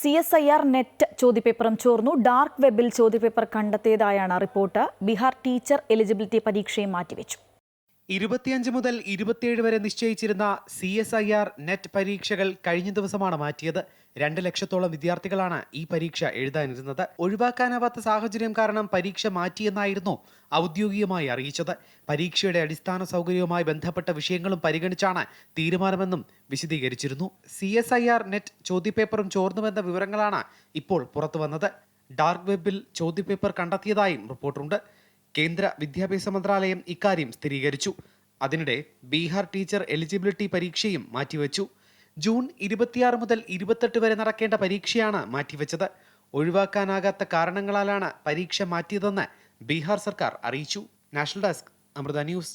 C S I R net ചോദ്യപേപ്പറും ചോർന്നു. Dark വെബിൽ ചോദ്യപേപ്പർ കണ്ടെത്തിയതായാണ് റിപ്പോർട്ട്. ബീഹാർ ടീച്ചർ എലിജിബിലിറ്റി പരീക്ഷയും മാറ്റിവെച്ചു. ഇരുപത്തിയഞ്ച് മുതൽ ഇരുപത്തിയേഴ് വരെ നിശ്ചയിച്ചിരുന്ന C S I R net പരീക്ഷകൾ കഴിഞ്ഞ ദിവസമാണ് മാറ്റിയത്. രണ്ട് ലക്ഷത്തോളം വിദ്യാർത്ഥികളാണ് ഈ പരീക്ഷ എഴുതാനിരുന്നത്. ഒഴിവാക്കാനാവാത്ത സാഹചര്യം കാരണം പരീക്ഷ മാറ്റിയെന്നായിരുന്നു ഔദ്യോഗികമായി അറിയിച്ചത്. പരീക്ഷയുടെ അടിസ്ഥാന സൗകര്യവുമായി ബന്ധപ്പെട്ട വിഷയങ്ങളും പരിഗണിച്ചാണ് തീരുമാനമെന്നും വിശദീകരിച്ചിരുന്നു. C S I R net ചോദ്യപേപ്പറും ചോർന്നുവെന്ന വിവരങ്ങളാണ് ഇപ്പോൾ പുറത്തുവന്നത് ഡാർക്ക് വെബിൽ ചോദ്യപേപ്പർ കണ്ടെത്തിയതായും റിപ്പോർട്ടുണ്ട്. കേന്ദ്ര വിദ്യാഭ്യാസ മന്ത്രാലയം ഇക്കാര്യം സ്ഥിരീകരിച്ചു. അതിനിടെ ബീഹാർ ടീച്ചർ എലിജിബിലിറ്റി പരീക്ഷയും മാറ്റിവെച്ചു. ജൂൺ ഇരുപത്തിയാറ് മുതൽ ഇരുപത്തെട്ട് വരെ നടക്കേണ്ട പരീക്ഷയാണ് മാറ്റിവെച്ചത്. ഒഴിവാക്കാനാകാത്ത കാരണങ്ങളാലാണ് പരീക്ഷ മാറ്റിയതെന്ന് ബീഹാർ സർക്കാർ അറിയിച്ചു. National desk Amrita news.